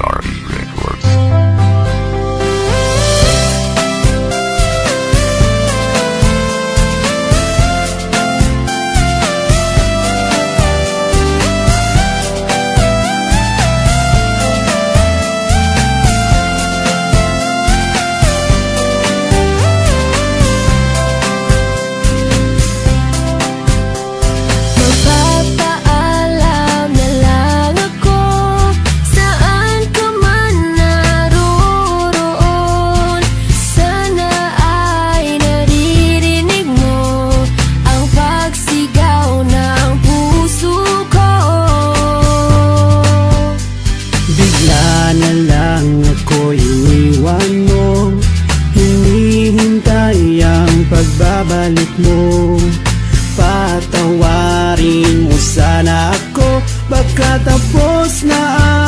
sorry. ibabalik mo. Patawarin mo sana ako. Baka tapos na ako